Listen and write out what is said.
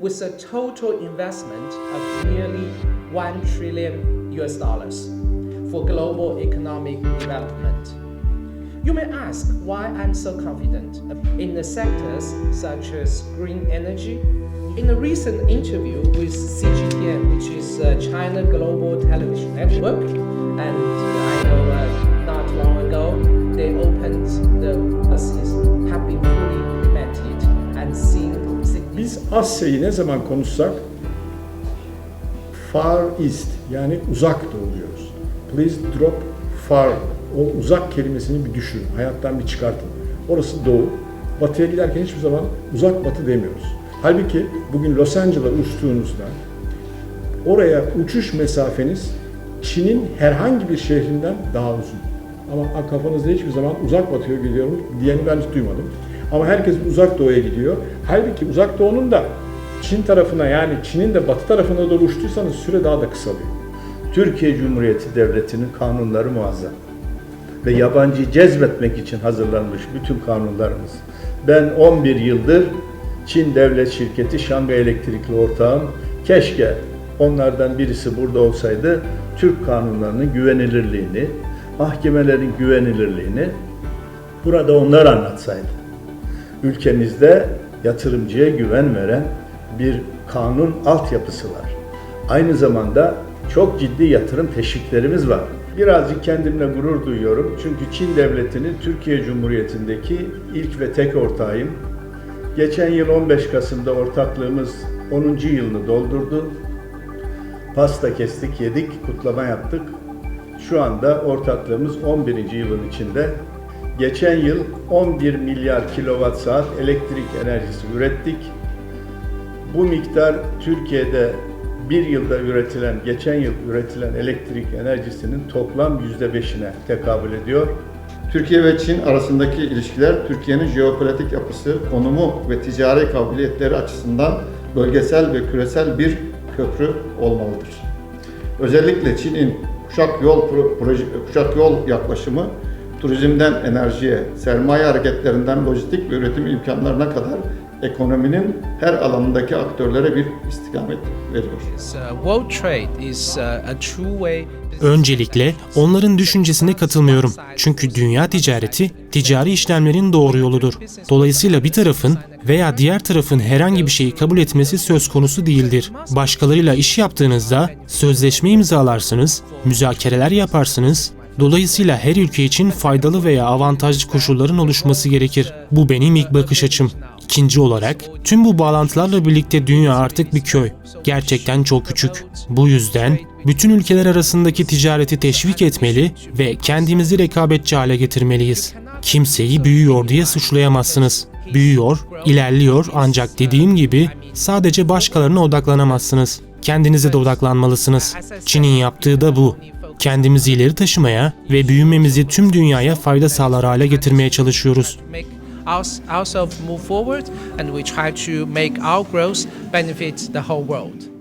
with a total investment of nearly 1 trillion US dollars for global economic development. You may ask why I'm so confident in the sectors such as green energy. In a recent interview with CGTN, which is uh, China Global Television Network, Biz Asya'yı ne zaman konuşsak Far East yani uzak doğu diyoruz. Please drop far. O uzak kelimesini bir düşürün. Hayattan bir çıkartın. Orası doğu. Batıya giderken hiçbir zaman uzak batı demiyoruz. Halbuki bugün Los Angeles'a uçtuğunuzda oraya uçuş mesafeniz Çin'in herhangi bir şehrinden daha uzun. Ama kafanızda hiçbir zaman uzak batıya gidiyorum diyeni ben hiç duymadım. Ama herkes uzak doğuya gidiyor. Halbuki uzak doğunun da Çin tarafına yani Çin'in de batı tarafına doğru uçtuysanız süre daha da kısalıyor. Türkiye Cumhuriyeti Devleti'nin kanunları muazzam. Ve yabancıyı cezbetmek için hazırlanmış bütün kanunlarımız. Ben 11 yıldır Çin Devlet Şirketi Şangay Elektrikli ortağım. Keşke onlardan birisi burada olsaydı Türk kanunlarının güvenilirliğini, mahkemelerin güvenilirliğini burada onlar anlatsaydı. Ülkemizde yatırımcıya güven veren bir kanun altyapısı var. Aynı zamanda çok ciddi yatırım teşviklerimiz var. Birazcık kendimle gurur duyuyorum. Çünkü Çin Devleti'nin Türkiye Cumhuriyeti'ndeki ilk ve tek ortağıyım. Geçen yıl 15 Kasım'da ortaklığımız 10. yılını doldurdu. Pasta kestik, yedik, kutlama yaptık. Şu anda ortaklığımız 11. yılın içinde. Geçen yıl 11 milyar kilowatt saat elektrik enerjisi ürettik. Bu miktar Türkiye'de bir yılda üretilen, geçen yıl üretilen elektrik enerjisinin toplam %5'ine tekabül ediyor. Türkiye ve Çin arasındaki ilişkiler Türkiye'nin jeopolitik yapısı, konumu ve ticari kabiliyetleri açısından bölgesel ve küresel bir köprü olmalıdır. Özellikle Çin'in kuşak yol pro- proje, kuşak yol yaklaşımı turizmden enerjiye, sermaye hareketlerinden lojistik ve üretim imkanlarına kadar ekonominin her alanındaki aktörlere bir istikamet veriyor. Uh, World trade is uh, a true way. Öncelikle onların düşüncesine katılmıyorum. Çünkü dünya ticareti ticari işlemlerin doğru yoludur. Dolayısıyla bir tarafın veya diğer tarafın herhangi bir şeyi kabul etmesi söz konusu değildir. Başkalarıyla iş yaptığınızda sözleşme imzalarsınız, müzakereler yaparsınız. Dolayısıyla her ülke için faydalı veya avantajlı koşulların oluşması gerekir. Bu benim ilk bakış açım. İkinci olarak tüm bu bağlantılarla birlikte dünya artık bir köy. Gerçekten çok küçük. Bu yüzden bütün ülkeler arasındaki ticareti teşvik etmeli ve kendimizi rekabetçi hale getirmeliyiz. Kimseyi büyüyor diye suçlayamazsınız. Büyüyor, ilerliyor ancak dediğim gibi sadece başkalarına odaklanamazsınız. Kendinize de odaklanmalısınız. Çin'in yaptığı da bu. Kendimizi ileri taşımaya ve büyümemizi tüm dünyaya fayda sağlar hale getirmeye çalışıyoruz. ourselves move forward and we try to make our growth benefit the whole world.